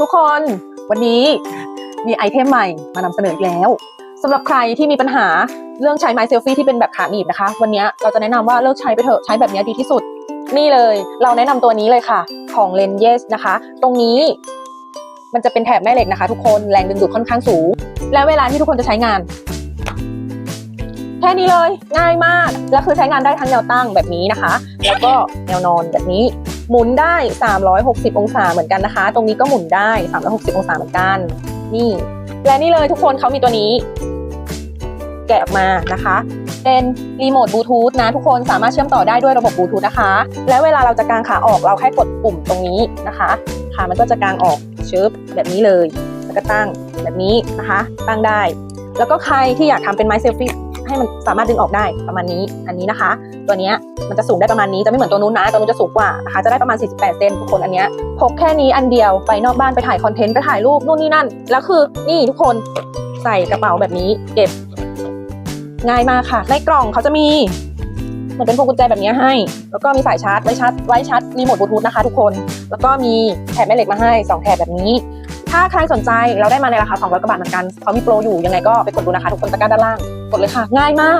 ทุกคนวันนี้มีไอเทมใหม่มานำเสนออีกแล้วสำหรับใครที่มีปัญหาเรื่องใช้ไม้เซลฟี่ที่เป็นแบบขาหนีบนะคะ วันนี้เราจะแนะนำว่าเลิกใช้ไปเถอะใช้แบบนี้ดีที่สุด นี่เลยเราแนะนำตัวนี้เลยค่ะ ของ l e n y e s นะคะ ตรงนี้มันจะเป็นแถบแม่เหล็กนะคะ ทุกคนแรงดึงดูดค่อนข้างสูง และเวลาที่ทุกคนจะใช้งาน แค่นี้เลยง่ายมาก แล้วคือใช้งานได้ทั้งแนวตั้งแบบนี้นะคะ แล้วก็แนวนอนแบบนี้ หมุนได้ 360 องศาเหมือนกันนะคะ ตรงนี้ก็หมุนได้ 360 องศาเหมือนกัน นี่ และนี่เลยทุกคนเขามีตัวนี้ แกะออกมานะคะ เป็นรีโมทบลูทูธนะทุกคนสามารถเชื่อมต่อได้ด้วยระบบบลูทูธนะคะ แล้วเวลาเราจะกางขาออกเราแค่กดปุ่มตรงนี้นะคะ ขามันก็จะกางออกชึบแบบนี้เลย แล้วก็ตั้งแบบนี้นะคะ ตั้งได้ แล้วก็ใครที่อยากทำเป็นไม้เซลฟี่ ให้มันสามารถดึงออกได้ประมาณนี้อันนี้นะคะ ตัวนี้มันจะสูงได้ประมาณนี้จะไม่เหมือนตัวนู้นนะตัวนู้นจะสูงกว่านะคะจะได้ประมาณ 48 เซนทุกคนอันนี้พกแค่นี้อันเดียวไปนอกบ้านไปถ่ายคอนเทนต์ไปถ่ายรูปนู่นนี่นั่นแล้วคือนี่ทุกคนใส่กระเป๋าแบบนี้เก็บง่ายมากค่ะ ในกล่องเขาจะมีเหมือนเป็นพวงกุญแจแบบนี้ให้ แล้วก็มีสายชาร์จไว้ชาร์จไว้ชาร์จรีโมทบลูทูธนะคะทุกคน แล้วก็มีแถบแม่เหล็กมาให้สองแถบแบบนี้ ถ้าใครสนใจเราได้มาในราคา200กว่าบาทเหมือนกันเขามีโปรอยู่ยังไงก็ไปกดดูนะคะ ทุกคนตะกร้าด้านล่างกดเลยค่ะ ง่ายมาก